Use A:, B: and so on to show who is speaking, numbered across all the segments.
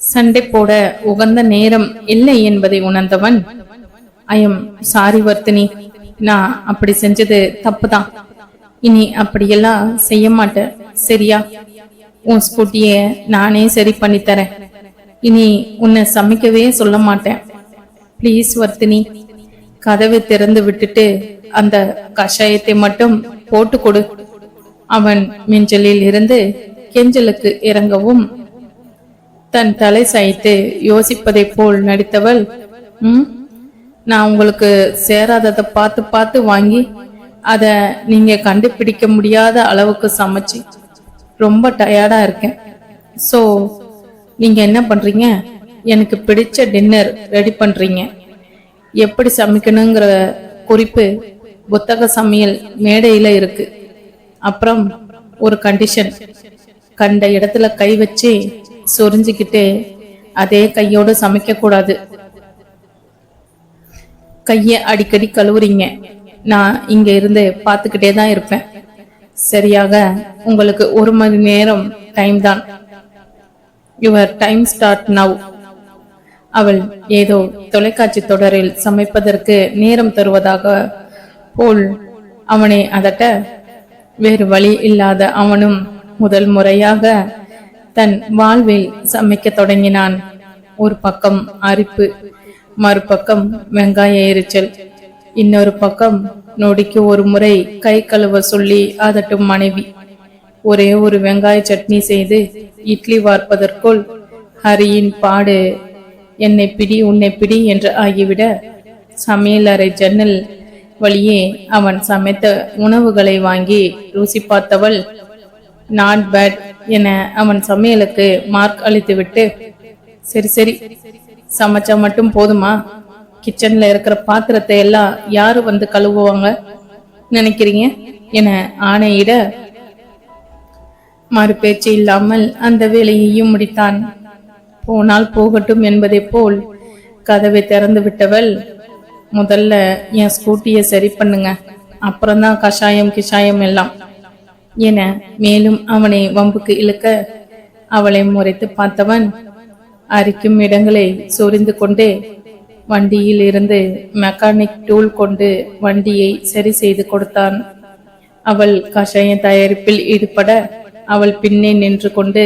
A: சண்டை போட உகந்த நேரம் இல்லை என்பதை உணர்ந்தவன் ஐயம் சாரி வர்த்தினி நான் அப்படி செஞ்சது தப்புதான். இனி அப்படியெல்லாம் செய்ய மாட்டேன் சரியா? உன் ஸ்கூட்டிய நானே சரி பண்ணி தரேன். இனி உன்னை சமைக்கவே சொல்ல மாட்டேன். ப்ளீஸ் வர்த்தினி கதவை திறந்து விட்டுட்டு அந்த கஷாயத்தை மட்டும் போட்டு கொடு. அவன் மிஞ்சலில் இருந்து கெஞ்சலுக்கு இறங்கவும் தன் தலை சாய்த்து யோசிப்பதைப் போல் நடித்தவள் ம் நான் உங்களுக்கு சேராததை பார்த்து பார்த்து வாங்கி அதை நீங்க கண்டுபிடிக்க முடியாத அளவுக்கு சமைச்சு. ரொம்ப டயர்டா இருக்கேன். ஸோ நீங்க என்ன பண்றீங்க? எனக்கு பிடிச்ச டின்னர் ரெடி பண்றீங்க. எப்படி சமைக்கணுங்கிற குறிப்பு புத்தக சமையல் மேடையில இருக்கு. அப்புறம் ஒரு கண்டிஷன் கண்ட இடத்துல கை வச்சு சொரிஞ்சுக்கிட்டு அதே கையோட சமைக்க கூடாது கைய அடிக்கடி கழுவுறீங்க. நான் இங்க இருந்து பார்த்துக்கிட்டே தான் இருப்பேன். சரியாக உங்களுக்கு ஒரு மணி நேரம் டைம் தான். யுவர் டைம் ஸ்டார்ட் நவ் அவள் ஏதோ தொலைக்காட்சி தொடரில் சமைப்பதற்கு நேரம் தருவதாக போல் அவனை அதட்ட வேறு வழி இல்லாத அவனும் முதல் முறையாக தன் வாழ்வில் சமைக்க தொடங்கினான். ஒரு பக்கம் அரிப்பு மறுபக்கம் வெங்காய எரிச்சல். இன்னொரு பக்கம் நொடிக்கு ஒரு முறை கை கழுவ சொல்லி அதட்டும் மனைவி. ஒரே ஒரு வெங்காய சட்னி செய்து இட்லி வார்ப்பதற்குள் ஹரியின் பாடு என்னை பிடி உன்னை பிடி என்று ஆகிவிட அறை ஜன்னல் வழியே அவன் சமைத்த உணவுகளை வாங்கி ருசி பார்த்தவள் நாட் பேட் என அவன் சமையலுக்கு மார்க் அளித்துவிட்டு சரி சரி சமைச்சா மட்டும் போதுமா? கிச்சன்ல இருக்கிற பாத்திரத்தை எல்லாம் யாரு வந்து கழுவுவாங்க நினைக்கிறீங்க? என ஆணையிட மறு பேச்சு இல்லாமல் அந்த வேலையையும் முடித்தான். போனால் போகட்டும் என்பதைப் போல் கதவை திறந்து விட்டவள் முதல்ல என் ஸ்கூட்டியை சரி பண்ணுங்க அப்புறம்தான் கஷாயம் கிஷாயம் எல்லாம். என மேலும் அவனை வம்புக்கு இழுக்க அவளை முறைத்து பார்த்தவன் அரிக்கும் இடங்களை சொரிந்து கொண்டே வண்டியில் இருந்து மெக்கானிக் டூல் கொண்டு வண்டியை சரி செய்து கொடுத்தான். அவள் கஷாய தயாரிப்பில் ஈடுபட அவள் பின்னே நின்று கொண்டு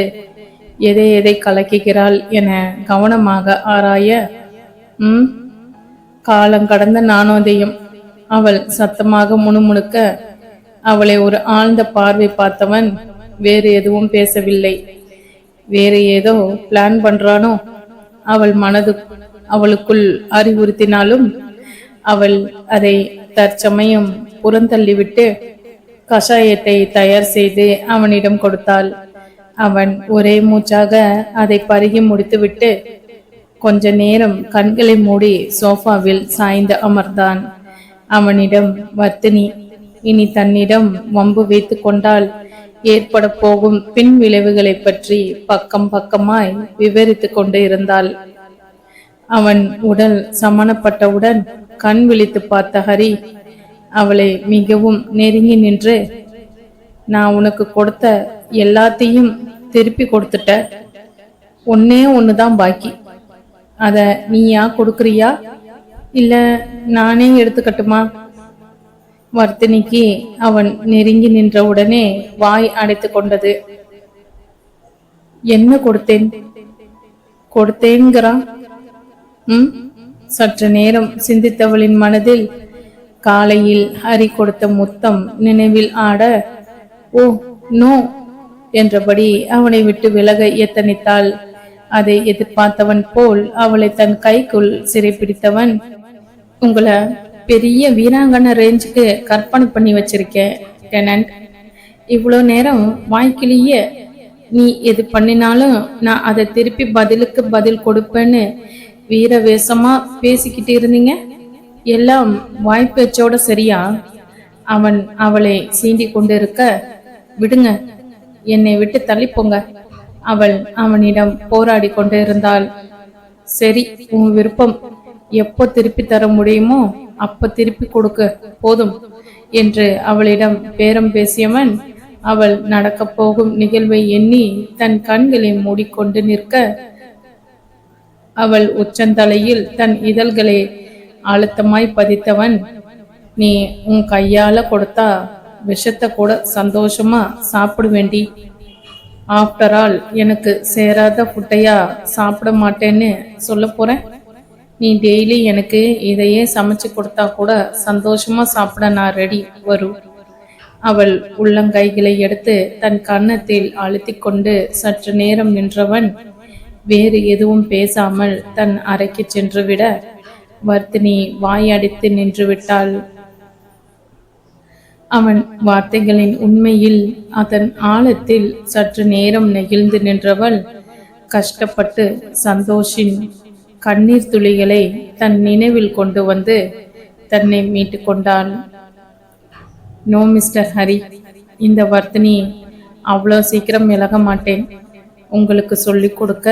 A: எதை எதை கலக்குகிறாள் என கவனமாக ஆராய ம் காலம் கடந்த நாணோதயம் அவள் சத்தமாக முணுமுணுக்க அவளை ஒரு ஆழ்ந்த பார்வை பார்த்தவன் வேறு எதுவும் பேசவில்லை. வேறு ஏதோ பிளான் பண்றானோ? அவள் மனது அவளுக்குள் அறிவுறுத்தினாலும் அவள் அதை தற்சமயம் புறந்தள்ளிவிட்டு கஷாயத்தை தயார் செய்து அவனிடம் கொடுத்தாள். அவன் ஒரே மூச்சாக அதை பருகி முடித்துவிட்டு கொஞ்ச நேரம் கண்களை மூடி சோஃபாவில் சாய்ந்து அமர்ந்தான். அவனிடம் வர்த்தினி இனி தன்னிடம் வம்பு வைத்து கொண்டால் ஏற்பட போகும் பின் விளைவுகளை பற்றி பக்கம் பக்கமாய் விவரித்து கொண்டு இருந்தாள். அவன் உடல் சமணப்பட்டவுடன் கண் விழித்து பார்த்த ஹரி அவளை மிகவும் நெருங்கி நின்று நான் உனக்கு கொடுத்த எல்லாத்தையும் திருப்பி கொடுத்துட்ட. ஒன்னே ஒண்ணுதான் பாக்கி. அதை நீயா கொடுக்குறியா? இல்ல நானே எடுத்துக்கட்டுமா? வர்த்தினிக்கு அவன் நெருங்கி நின்ற உடனே வாய் அடைத்து கொண்டது. என்ன கொடுத்தேன்? கொடுத்தேங்கிறான் ம் சற்று நேரம் சிந்தித்தவளின் மனதில் காலையில் ஹரி கொடுத்த முத்தம் நினைவில் ஆட ஓ நோ என்றபடி அவனை விட்டு விலக எத்தனித்தாள். அதை எதிர்பார்த்தவன் போல் அவளை தன் கைக்குள் சிறைப்பிடித்தவன் உங்களை பெரிய வீராங்கனை ரேஞ்சுக்கு கற்பனை பண்ணி வச்சிருக்கேன் டெனன்ட் இவ்வளோ நேரம் வாய்க்கிலேயே நீ எது பண்ணினாலும் நான் அதை திருப்பி பதிலுக்கு பதில் கொடுப்பேன்னு வீர வேஷமா பேசிக்கிட்டு இருந்தீங்க? எல்லாம் வாய்ப்பேச்சோட சரியா? அவன் அவளை சீண்டி கொண்டிருக்க விடுங்க என்னை விட்டு தள்ளிப்போங்க. அவள் அவனிடம் போராடி கொண்டு இருந்தாள் சரி உன் விருப்பம் எப்போ திருப்பி தர முடியுமோ அப்ப திருப்பி கொடுக்க போதும் என்று அவளிடம் பேரம் பேசியவன் அவள் நடக்கப் போகும் நிகழ்வை எண்ணி தன் கண்களை மூடிக்கொண்டு நிற்க அவள் உச்சந்தலையில் தன் இதழ்களை அழுத்தமாய் பதித்தவன் நீ உன் கையால கொடுத்தா விஷத்தை கூட சந்தோஷமா சாப்பிட வேண்டி ஆஃப்டர் ஆல் எனக்கு சேராத புட்டையா சாப்பிட மாட்டேன்னு சொல்ல போறேன். நீ டெய்லி எனக்கு இதையே சமைச்சு கொடுத்தா கூட சந்தோஷமா சாப்பிட நான் ரெடி வரும் அவள் உள்ளங்கைகளை எடுத்து தன் கன்னத்தில் அழுத்தி கொண்டு சற்று நேரம் நின்றவன் வேறு எதுவும் பேசாமல் தன் அறைக்கு சென்று விட வர்த்தினி வாயடித்து நின்று விட்டாள் அவன் வார்த்தைகளின் உண்மையில் அதன் ஆழத்தில் சற்று நேரம் நெகிழ்ந்து நின்றவள் கஷ்டப்பட்டு சந்தோஷின் கண்ணீர் துளிகளை தன் நினைவில் கொண்டு வந்து தன்னை மீட்டு கொண்டான் நோ மிஸ்டர் ஹரி இந்த வர்த்தினி அவ்வளோ சீக்கிரம் விலக மாட்டேன். உங்களுக்கு சொல்லிக் கொடுக்க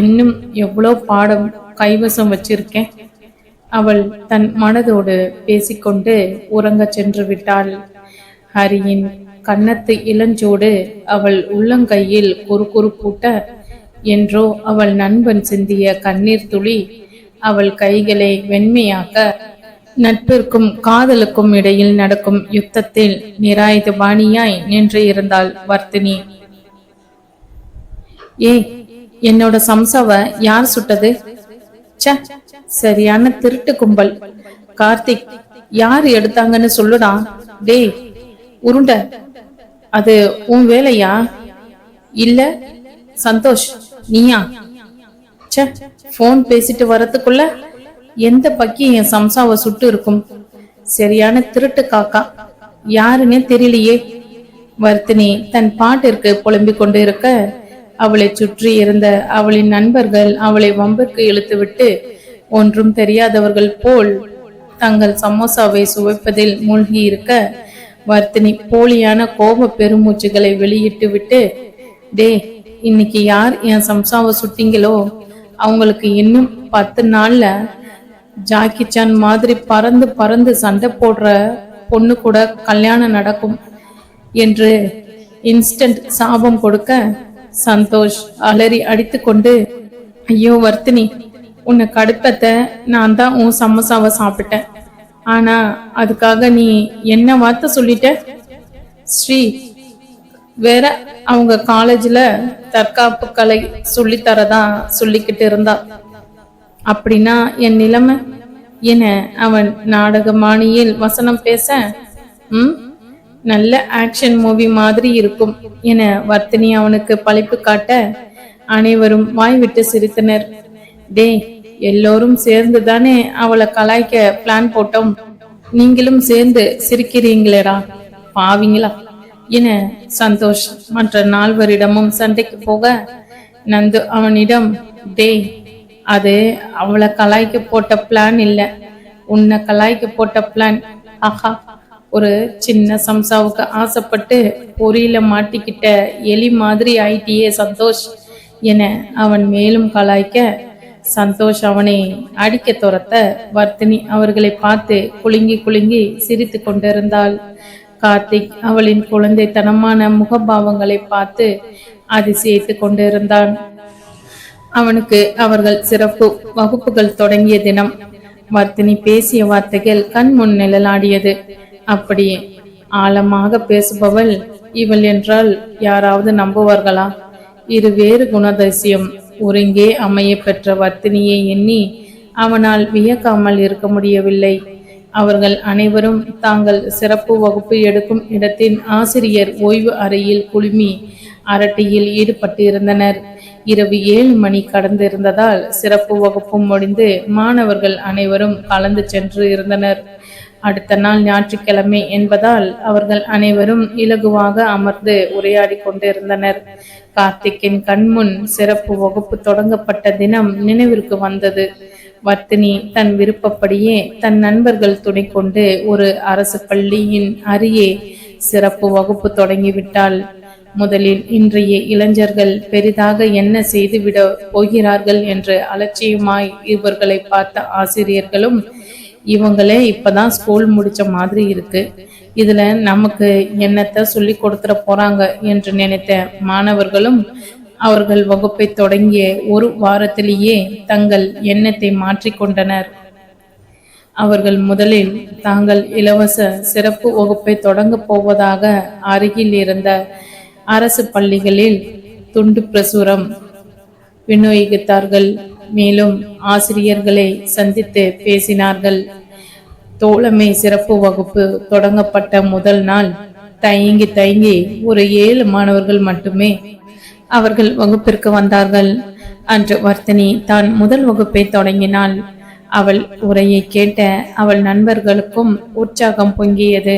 A: இன்னும் எவ்வளோ பாடம் கைவசம் வச்சிருக்கேன். அவள் தன் மனதோடு பேசிக்கொண்டு உறங்கச் சென்று விட்டாள். ஹரியின் கன்னத்து இளஞ்சோடு அவள் உள்ளங்கையில் குறு பூட்ட என்றோ அவள் நண்பன் சிந்திய கண்ணீர் துளி அவள் கைகளை வெண்மையாக்க நட்பிற்கும் காதலுக்கும் இடையில் நடக்கும் யுத்தத்தில் நிராயுத பாணியாய் நின்று இருந்தாள் வர்த்தினி. ஏய் என்னோட சம்சாவை யார் சுட்டது? ச சரியான திருட்டு கும்பல். கார்த்திக் யார் எடுத்தாங்கன்னு சொல்லுடா. டேய் உருண்ட. அது உன் வேலையா? இல்ல சந்தோஷ். நீயா? ச்ச போன் பேசிட்டு வரதுக்குள்ள எந்த பக்கியம் என் சம்சாவை சுட்டு இருக்கும். சரியான திருட்டு காக்கா. யாருன்னே தெரியலையே. வர்த்தினி தன் பாட்டிற்கு புலம்பிக் கொண்டு இருக்க அவளை சுற்றி இருந்த அவளின் நண்பர்கள் அவளை வம்பிற்கு இழுத்துவிட்டு ஒன்றும் தெரியாதவர்கள் போல் தங்கள் சமோசாவை சுவைப்பதில் மூழ்கி இருக்க வர்த்தினி போலியான கோப பெருமூச்சுகளை வெளியிட்டு விட்டு டே இன்னைக்கு யார் என் சம்சாவை சுட்டிங்களோ அவங்களுக்கு இன்னும் பத்து நாள்ல ஜாக்கி சான் மாதிரி பறந்து பறந்து சண்டை போடுற பொண்ணு கூட கல்யாணம் நடக்கும் என்று இன்ஸ்டன்ட் சாபம் கொடுக்க சந்தோஷ் அலறி அடித்து கொண்டு ஐயோ வர்த்தினி உன்னை கடுப்பத்தை நான் தான் உன் சமோசாவை சாப்பிட்டேன். ஆனா அதுக்காக நீ என்ன வார்த்தை சொல்லிட்ட? ஸ்ரீ வேற அவங்க காலேஜ்ல தற்காப்பு கலை சொல்லித்தரதா சொல்லிக்கிட்டு இருந்தா. அப்படின்னா என் நிலைமை என அவன் நாடகமானியில் வசனம் பேச ம் நல்ல ஆக்ஷன் மூவி மாதிரி இருக்கும் என வர்த்தினி அவனுக்கு பழிப்பு காட்ட அனைவரும் வாய் விட்டு சிரித்தனர். டே எல்லோரும் சேர்ந்து தானே அவளை கலாய்க்க பிளான் போட்டோம். நீங்களும் சேர்ந்து சிரிக்கிறீங்களேடா. பாவிங்களா? என சந்தோஷ் மற்ற நால்வரிடமும் சண்டைக்கு போக நந்து அவனிடம் டே அது அவளை கலாய்க்க போட்ட பிளான் இல்லை. உன்னை கலாய்க்க போட்ட பிளான் ஆஹா. ஒரு சின்ன சம்சாவுக்கு ஆசைப்பட்டு பொறியில மாட்டிக்கிட்ட எலி மாதிரி ஆயிட்டியே சந்தோஷ் என அவன் மேலும் கலாய்க்க சந்தோஷ் அவனை அடிக்க துரத்த வர்த்தினி அவர்களை பார்த்து குலுங்கி குலுங்கி சிரித்து கொண்டிருந்தாள். கார்த்திக் அவளின் குழந்தைத்தனமான முகபாவங்களை பார்த்து அதிசயித்து கொண்டிருந்தான். அவனுக்கு அவர்கள் சிறப்பு வகுப்புகள் தொடங்கிய தினம் வர்த்தினி பேசிய வார்த்தைகள் கண் முன் நிழலாடியது. அப்படியே ஆழமாக பேசுபவள் இவள் என்றால் யாராவது நம்புவார்களா? இரு வேறு குணதரிசியம் ஒருங்கே அமைய பெற்ற வர்த்தினியை எண்ணி அவனால் வியக்காமல் இருக்க முடியவில்லை. அவர்கள் அனைவரும் தாங்கள் சிறப்பு வகுப்பு எடுக்கும் இடத்தின் ஆசிரியர் ஓய்வு அறையில் குழுமி அரட்டியில் ஈடுபட்டு இருந்தனர் இரவு ஏழு மணி கடந்திருந்ததால் சிறப்பு வகுப்பும் முடிந்து மாணவர்கள் அனைவரும் கலந்து சென்று இருந்தனர். அடுத்த நாள் ஞாயிற்றுக்கிழமை என்பதால் அவர்கள் அனைவரும் இலகுவாக அமர்ந்து உரையாடி கொண்டிருந்தனர். கார்த்திக்கின் கண்முன் சிறப்பு வகுப்பு தொடங்கப்பட்ட தினம் நினைவிற்கு வந்தது. வர்த்தினி தன் விருப்பப்படியே தன் நண்பர்கள் துணை கொண்டு ஒரு அரசு பள்ளியின் அருகே சிறப்பு வகுப்பு தொடங்கிவிட்டாள். முதலில் இன்றைய இளைஞர்கள் பெரிதாக என்ன செய்துவிட போகிறார்கள் என்று அலட்சியமாய் இவர்களை பார்த்த ஆசிரியர்களும் இவங்களே இப்பதான் ஸ்கூல் முடிச்ச மாதிரி இருக்கு. இதுல நமக்கு என்னத்த சொல்லி கொடுத்துட போறாங்க? என்று நினைத்த மாணவர்களும் அவர்கள் வகுப்பை தொடங்கிய ஒரு வாரத்திலேயே தங்கள் எண்ணத்தை மாற்றிக்கொண்டனர் அவர்கள் முதலில் தாங்கள் இலவச சிறப்பு வகுப்பை தொடங்கப் போவதாக அருகில் இருந்த அரசு பள்ளிகளில் துண்டு பிரசுரம் விநியோகித்தார்கள். மேலும் ஆசிரியர்களை சந்தித்து பேசினார்கள். தோழமை சிறப்பு வகுப்பு தொடங்கப்பட்ட முதல் நாள் தயங்கி தயங்கி ஒரு ஏழு மாணவர்கள் மட்டுமே அவர்கள் வகுப்பிற்கு வந்தார்கள். அன்று வர்த்தினி தான் முதல் வகுப்பை தொடங்கினாள். அவள் உரையை கேட்ட அவள் நண்பர்களுக்கும் உற்சாகம் பொங்கியது.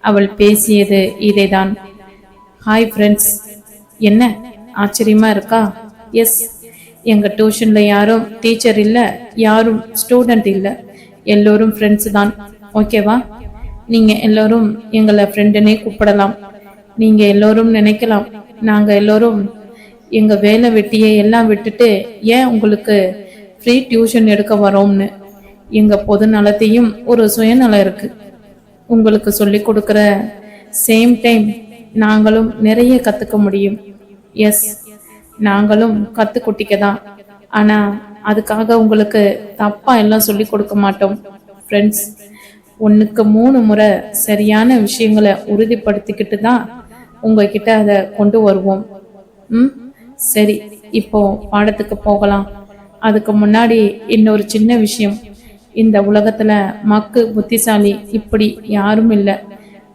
A: அவள் பேசியது இதைதான். ஹாய் ஃப்ரெண்ட்ஸ் என்ன? ஆச்சரியமா இருக்கா? எஸ் எங்க டியூஷன்ல யாரும் டீச்சர் இல்லை யாரும் ஸ்டூடெண்ட் இல்லை. எல்லோரும் ஃப்ரெண்ட்ஸ் தான். ஓகேவா நீங்க எல்லோரும் எங்களை ஃப்ரெண்டுனே கூப்பிடலாம். நீங்க எல்லோரும் நினைக்கலாம். நாங்க எல்லோரும் எங்கள் வேலை வெட்டியை எல்லாம் விட்டுட்டு ஏன் உங்களுக்கு ஃப்ரீ டியூஷன் எடுக்க வரோம்னு? எங்கள் பொது நலத்தையும் ஒரு சுயநலம் இருக்குது உங்களுக்கு சொல்லி கொடுக்குற சேம் டைம் நாங்களும் நிறைய கற்றுக்க முடியும். எஸ் நாங்களும் கற்றுக்குட்டிக்க குட்டிக்க தான். ஆனால் அதுக்காக உங்களுக்கு தப்பாக எல்லாம் சொல்லி கொடுக்க மாட்டோம். ஃப்ரெண்ட்ஸ் ஒன்றுக்கு மூணு முறை சரியான விஷயங்களை உறுதிப்படுத்திக்கிட்டு தான் உங்ககிட்ட அதை கொண்டு வருவோம். ம்? சரி இப்போ பாடத்துக்கு போகலாம். அதுக்கு முன்னாடி இன்னொரு சின்ன விஷயம். இந்த உலகத்துல மக்கு புத்திசாலி இப்படி யாரும் இல்லை.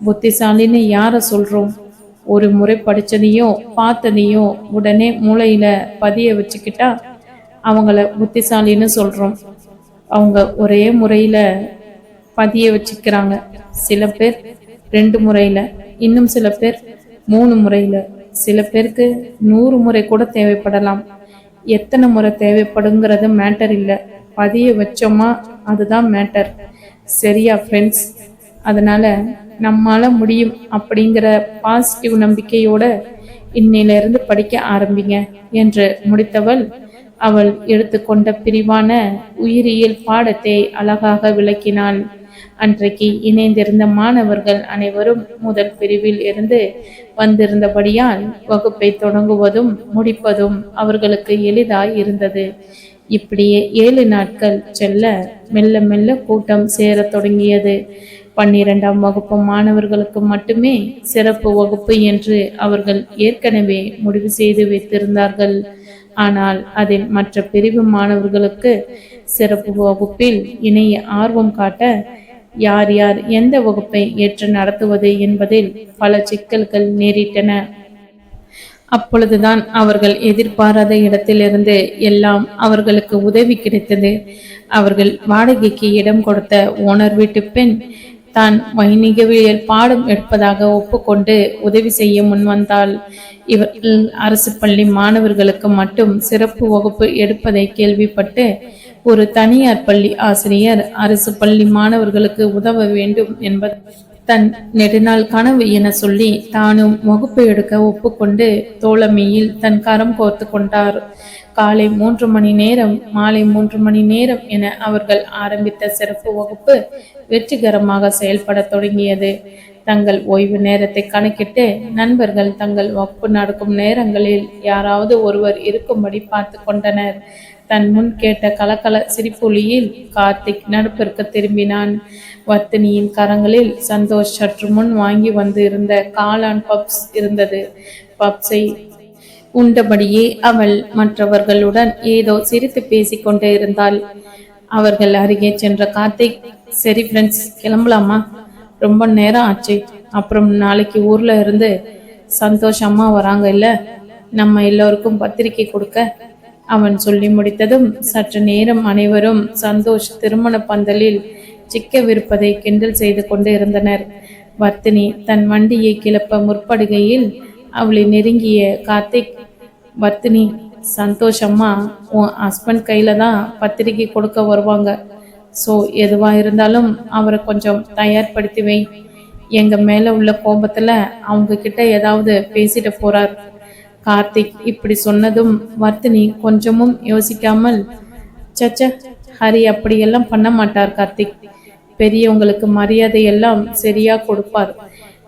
A: புத்திசாலின்னு யார சொல்றோம்? ஒரு முறை படிச்சதையோ பார்த்ததையோ உடனே மூளையில பதிய வச்சுக்கிட்டா அவங்கள புத்திசாலின்னு சொல்றோம். அவங்க ஒரே முறையில பதிய வச்சுக்கிறாங்க. சில பேர் ரெண்டு முறையில இன்னும் சில பேர் மூணு முறையில. சில பேருக்கு நூறு முறை கூட தேவைப்படலாம். எத்தனை முறை தேவைப்படுங்கிறது மேட்டர் இல்லை. பதிய வச்சோமா அதுதான் மேட்டர் சரியா ஃப்ரெண்ட்ஸ் அதனால நம்மால முடியும் அப்படிங்கிற பாசிட்டிவ் நம்பிக்கையோட இன்னையில இருந்து படிக்க ஆரம்பிங்க என்று முடித்தவள் அவள் எடுத்துக்கொண்ட பிரிவான உயிரியல் பாடத்தை அழகாக விளக்கினாள். அன்றைக்கு இணைந்திருந்த மாணவர்கள் அனைவரும் முதல் பிரிவில் இருந்து வந்திருந்தபடியால் வகுப்பை தொடங்குவதும் முடிப்பதும் அவர்களுக்கு எளிதாய் இருந்தது இப்படியே ஏழு நாட்கள் செல்ல மெல்ல மெல்ல கூட்டம் சேரத் தொடங்கியது. பன்னிரெண்டாம் வகுப்பு மாணவர்களுக்கு மட்டுமே சிறப்பு வகுப்பு என்று அவர்கள் ஏற்கனவே முடிவு செய்து வைத்திருந்தார்கள். ஆனால் அதில் மற்ற பிரிவு மாணவர்களுக்கு சிறப்பு வகுப்பில் இணைய ஆர்வம் காட்ட யார் யார் எந்த வகுப்பை ஏற்று நடத்துவது என்பதில் பல சிக்கல்கள் நேரிட்டன. அப்பொழுதுதான் அவர்கள் எதிர்பாராத இடத்திலிருந்து எல்லாம் அவர்களுக்கு உதவி கிடைத்தது. அவர்கள் வாடகைக்கு இடம் கொடுத்த ஓனர் வீட்டு பெண் தான் வைணிகவியல் பாடம் எடுப்பதாக ஒப்புக்கொண்டு உதவி செய்ய முன்வந்தால் இவர்கள் அரசு பள்ளி மாணவர்களுக்கு மட்டும் சிறப்பு வகுப்பு எடுப்பதை கேள்விப்பட்டு ஒரு தனியார் பள்ளி ஆசிரியர் அரசு பள்ளி மாணவர்களுக்கு உதவ வேண்டும் என்பது தன் நெடுநாள் கனவு என சொல்லி தானும் வகுப்பு எடுக்க ஒப்புக்கொண்டு தோழமையில் தன் கரம் கோர்த்து கொண்டார். காலை மூன்று மணி நேரம் மாலை மூன்று மணி நேரம் என அவர்கள் ஆரம்பித்த சிறப்பு வகுப்பு வெற்றிகரமாக செயல்பட தொடங்கியது. தங்கள் ஓய்வு நேரத்தை கணக்கிட்டு நண்பர்கள் தங்கள் வகுப்பு நடக்கும் நேரங்களில் யாராவது ஒருவர் இருக்கும்படி பார்த்து கொண்டனர். தன் முன் கேட்ட கலக்கல சிரிப்பொலியில் கார்த்திக் நடுப்பிற்கு திரும்பினான். வர்த்தினியின் கரங்களில் சந்தோஷ் சற்று முன் வாங்கி வந்து இருந்த காளான் பப்ஸ் இருந்தது. பப்ஸை உண்டபடியே அவள் மற்றவர்களுடன் ஏதோ சிரித்து பேசிக்கொண்டே இருந்தாள். அவர்கள் அருகே சென்ற கார்த்திக் சரி ஃப்ரெண்ட்ஸ் கிளம்பலாமா? ரொம்ப நேரம் ஆச்சு. அப்புறம் நாளைக்கு ஊர்ல இருந்து சந்தோஷமா வராங்க இல்ல? நம்ம எல்லோருக்கும் பத்திரிக்கை கொடுக்க. அவன் சொல்லி முடித்ததும் சற்று நேரம் அனைவரும் சந்தோஷ் திருமண பந்தலில் சிக்கவிருப்பதை கிண்டல் செய்து கொண்டு இருந்தனர். வர்த்தினி தன் வண்டியை கிளப்ப முற்படுகையில் அவளை நெருங்கிய கார்த்திக் வர்த்தினி சந்தோஷம்மா உன் ஹஸ்பண்ட் கையில தான் பத்திரிக்கை கொடுக்க வருவாங்க. ஸோ எதுவாக இருந்தாலும் அவரை கொஞ்சம் தயார்படுத்தி வை. எங்கள் மேலே உள்ள கோபத்தில் அவங்க கிட்ட ஏதாவது பேசிட்டு போகிறார் கார்த்திக் இப்படி சொன்னதும் வர்த்தினி கொஞ்சமும் யோசிக்காமல் சச்ச ஹரி அப்படியெல்லாம் பண்ண மாட்டார் கார்த்திக். பெரியவங்களுக்கு மரியாதை எல்லாம் சரியா கொடுப்பார்.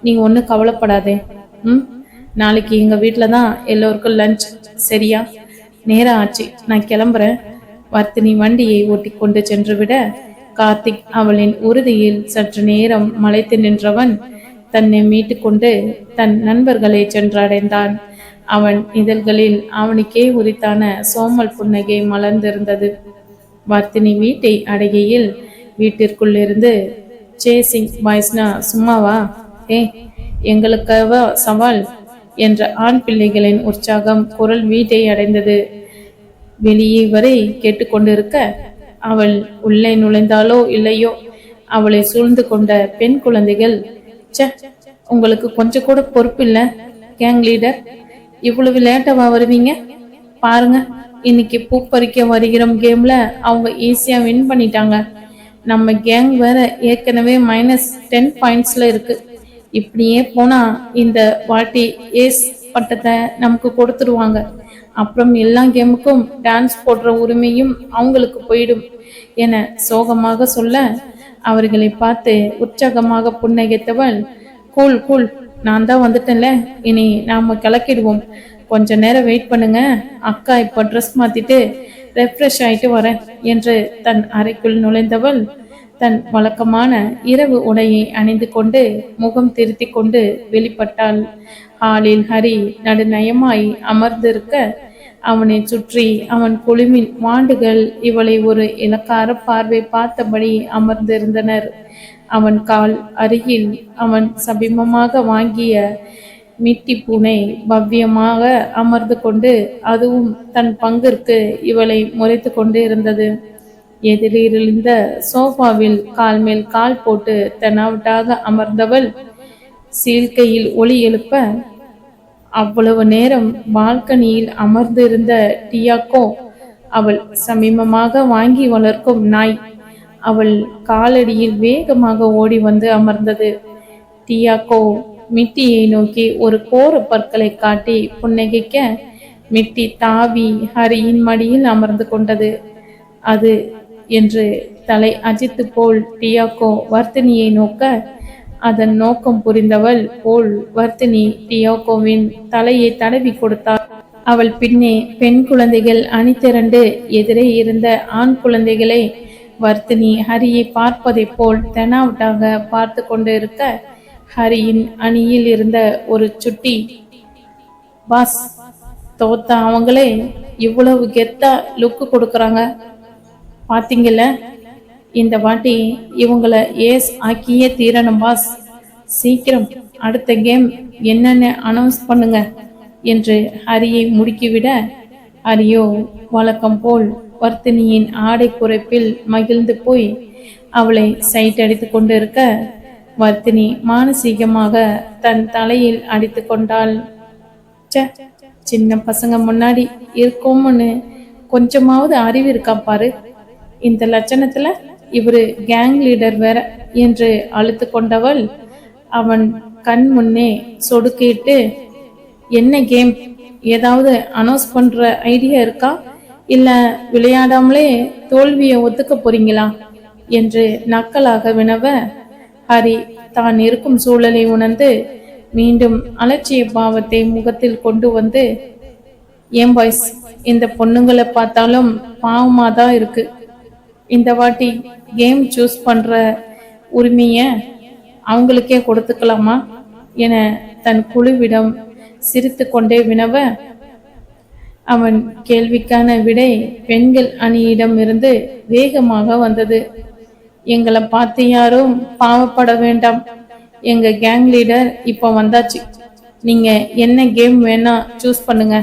A: நீங்க ஒன்றும் கவலைப்படாதே. ம்? நாளைக்கு எங்க வீட்டில் தான் எல்லோருக்கும் லஞ்ச் சரியா? நேரம் ஆச்சு. நான் கிளம்புறேன். வர்த்தினி வண்டியை ஓட்டி கொண்டு சென்று விட கார்த்திக் அவளின் உறுதியில் சற்று நேரம் மலைத்து நின்றவன் தன்னை மீட்டுக்கொண்டு தன் நண்பர்களை சென்றடைந்தான். அவன் இதழ்களில் அவனுக்கே உரித்தான சோமல் புன்னகை மலர்ந்திருந்தது. வர்த்தினி வீட்டை அடைகையில் வீட்டிற்குள்ளிருந்து சேசிங் பாய்ஸ்னா சும்மாவா? ஏ எங்களுக்காக சவால்? என்ற ஆண் பிள்ளைகளின் உற்சாகம் குரல் வீட்டை அடைந்தது. வெளியே வரை கேட்டுக்கொண்டிருக்க அவள் உள்ளே நுழைந்தாலோ இல்லையோ? அவளை சூழ்ந்து கொண்ட பெண் குழந்தைகள் ச உங்களுக்கு கொஞ்சம் கூட பொறுப்பு இல்லை கேங் லீடர்? இவ்வளவு லேட்டாவா வருவீங்க? பாருங்க இன்னைக்கு பூ பறிக்க வருகிறோம் கேம்ல அவங்க ஈஸியா வின் பண்ணிட்டாங்க. நம்ம கேங் வேற ஏற்கனவே மைனஸ் டென் பாயிண்ட்ஸ்ல இருக்கு. இப்படியே போனா இந்த வாட்டி ஏஸ் பட்டத்தை நமக்கு கொடுத்துருவாங்க. அப்புறம் எல்லா கேமுக்கும் டான்ஸ் போடுற உரிமையும் அவங்களுக்கு போயிடும் என சோகமாக சொல்ல அவர்களை பார்த்து உற்சாகமாக புன்னகைத்தவள் கூல் கூல் நான் தான் வந்துட்டேன்ல. இனி நாம கிளக்கிடுவோம். கொஞ்ச நேரம் வெயிட் பண்ணுங்க. அக்கா இப்போ ட்ரெஸ் மாற்றிட்டு ரெஃப்ரெஷ் ஆயிட்டு வரேன் என்று தன் அறைக்குள் நுழைந்தவள் தன் வழக்கமான இரவு உடையை அணிந்து கொண்டு முகம் திருத்தி கொண்டு வெளிப்பட்டாள். ஹாலில் ஹரி நடுநயமாய் அமர்ந்திருக்க அவனை சுற்றி அவன் குழுமின் வாண்டுகள் இவளை ஒரு இலக்கார பார்வை பார்த்தபடி அமர்ந்திருந்தனர். அவன் கால் அருகில் அவன் சபிமமாக வாங்கிய மிட்டி பூனை பவ்யமாக அமர்ந்து கொண்டு அதுவும் தன் பங்கிற்கு இவளை முறைத்து கொண்டு இருந்தது எதிரிலிருந்த சோஃபாவில் கால் மேல் கால் போட்டு தெனாவட்டாக அமர்ந்தவள் சீழ்கையில் ஒளி எழுப்ப அவ்வளவு நேரம் பால்கனியில் அமர்ந்திருந்த டியாக்கோ அவள் சமீபமாக வாங்கி வளர்க்கும் நாய். அவள் காலடியில் வேகமாக ஓடி வந்து அமர்ந்தது. டியாக்கோ மிட்டியை நோக்கி ஒரு கோர பற்களை காட்டி புன்னகைக்க மிட்டி தாவி ஹரியின் மடியில் அமர்ந்து கொண்டது. அது என்று தலை அஜித்து போல் டியாக்கோ வர்த்தினியை நோக்க அதன் நோக்கம் புரிந்தவள் போல் வர்த்தினி டியோகோவின் தலையை தடவி கொடுத்தாள். அவள் பின்னே பெண் குழந்தைகள் அணி திரண்டு எதிரே இருந்த ஆண் குழந்தைகளை வர்த்தினி ஹரியை பார்ப்பதைப் போல் தெனாவட்டாக பார்த்து கொண்டு இருக்க ஹரியின் அணியில் இருந்த ஒரு சுட்டி பாஸ் தோத்த அவங்களே இவ்வளவு கெத்தா லுக்கு கொடுக்கறாங்க. பாத்தீங்கல்ல? இந்த வாட்டி இவங்களை ஏஸ் ஆக்கியே தீரணும் பாஸ். சீக்கிரம் அடுத்த கேம் என்னன்னு அனௌன்ஸ் பண்ணுங்க என்று ஹரியை முடுக்கிவிட ஹரியோ வழக்கம் போல் வர்த்தினியின் ஆடை குறைப்பில் மகிழ்ந்து போய் அவளை சைட் அடித்து கொண்டிருக்க வர்த்தினி மானசீகமாக தன் தலையில் அடித்து கொண்டாள். ச்சே சின்ன பசங்க முன்னாடி இருக்கோம்னு கொஞ்சமாவது அறிவு இருக்கா பாரு. இந்த லட்சணத்துல இவரு கேங் லீடர் வேற என்று அழுத்து கொண்டவள் அவன் கண் முன்னே சொடுக்கிட்டு என்ன கேம் ஏதாவது அனௌன்ஸ் பண்ற ஐடியா இருக்கா? இல்ல விளையாடாமலே தோல்வியை ஒத்துக்க போறீங்களா? என்று நக்கலாக வினவ ஹரி தான் இருக்கும் சூழலை உணர்ந்து மீண்டும் அலட்சிய பாவத்தை முகத்தில் கொண்டு வந்து ஏன் பாய்ஸ் இந்த பொண்ணுங்களை பார்த்தாலும் பாவமா தான் இருக்கு. இந்த வாட்டி கேம் சூஸ் பண்ற உரிமைய அவங்களுக்கே கொடுத்துக்கலாமா என தன் குழுவிடம் சிரித்து கொண்டே வினவ அவன் கேள்விக்கான விடை பெண்கள் அணியிடம் இருந்து வேகமாக வந்தது. எங்களை பார்த்து யாரும் பாவப்பட வேண்டாம். எங்க கேங் லீடர் இப்போ வந்தாச்சு. நீங்க என்ன கேம் வேணா சூஸ் பண்ணுங்க.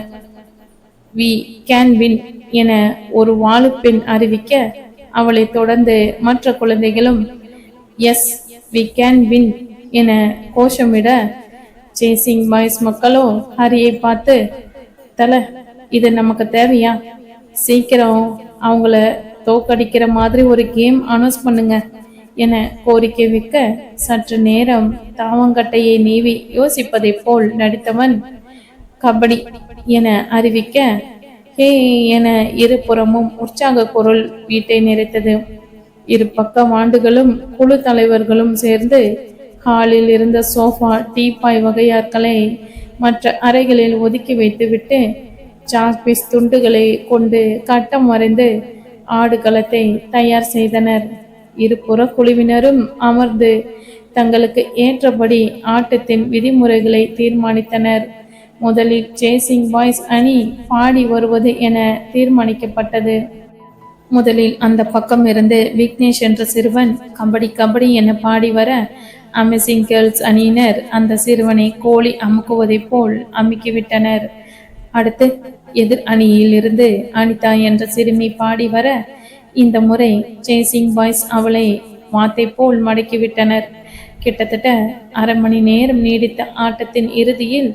A: வி கேன் வின் என ஒரு வாழுப்பெண் அறிவிக்க அவளை தொடர்ந்து மற்ற குழந்தைகளும் எஸ் வி கேன் வின் என கோஷமிட சேசிங் பாய்ஸ் மக்களோ ஹரியை பார்த்து தல இது நமக்கு தேவையா? சீக்கிரம் அவங்கள தோக்கடிக்கிற மாதிரி ஒரு கேம் அனௌன்ஸ் பண்ணுங்க என கோரிக்கை வைக்க சற்று நேரம் தாவங்கட்டையை நீவி யோசிப்பதைப் போல் நடித்தவன் கபடி என அறிவிக்க ஹே என இருபுறமும் உற்சாக குரல் வீட்டை நிறைத்தது. இரு பக்க ஆண்டுகளும் குழு தலைவர்களும் சேர்ந்து ஹாலில் இருந்த சோஃபா டீப்பாய் வகையாட்களை மற்ற அறைகளில் ஒதுக்கி வைத்துவிட்டு சாக்பீஸ் துண்டுகளை கொண்டு கட்டம் வரைந்து ஆடுகளத்தை தயார் செய்தனர். இருபுற குழுவினரும் அமர்ந்து தங்களுக்கு ஏற்றபடி ஆட்டத்தின் விதிமுறைகளை தீர்மானித்தனர். முதலில் சேசிங் பாய்ஸ் அணி பாடி வருவது என தீர்மானிக்கப்பட்டது. முதலில் அந்த பக்கம் இருந்து விக்னேஷ் என்ற சிறுவன் கபடி கபடி என பாடி வர அமேசிங் கேர்ள்ஸ் அணியினர் அந்த சிறுவனை கோழி அமுக்குவதைப் போல் அமுக்கிவிட்டனர். அடுத்து எதிர் அணியில் இருந்து அனிதா என்ற சிறுமி பாடி வர இந்த முறை சேசிங் பாய்ஸ் அவளை வாத்தை போல் மடக்கிவிட்டனர். கிட்டத்தட்ட அரை மணி நேரம் நீடித்த ஆட்டத்தின் இறுதியில்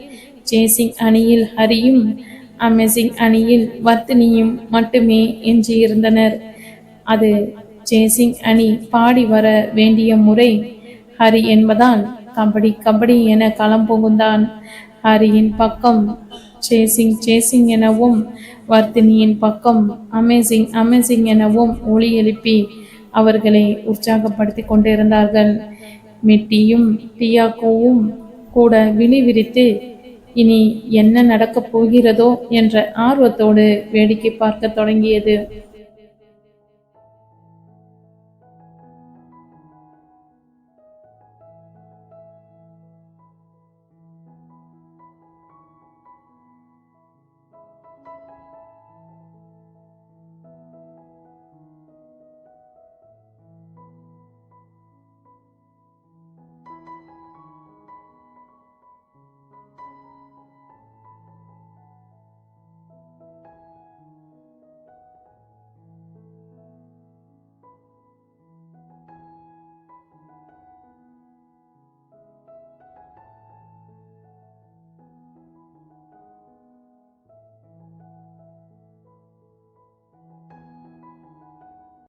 A: சேசிங் அணியில் ஹரியும் அமேசிங் அணியில் வர்த்தினியும் மட்டுமே எஞ்சியிருந்தனர். அது சேசிங் அணி பாடி வர வேண்டிய முறை ஹரி என்பதால் கபடி கபடி என களம் புகுந்தான். ஹரியின் பக்கம் சேசிங் சேசிங் எனவும் வர்த்தினியின் பக்கம் அமேசிங் அமேசிங் எனவும் ஒளி எழுப்பி அவர்களை உற்சாகப்படுத்தி கொண்டிருந்தார்கள். மிட்டியும் டியாக்கோவும் கூட விழி விரித்து இனி என்ன நடக்கப் போகிறதோ என்ற ஆர்வத்தோடு வேடிக்கை பார்க்க தொடங்கியது.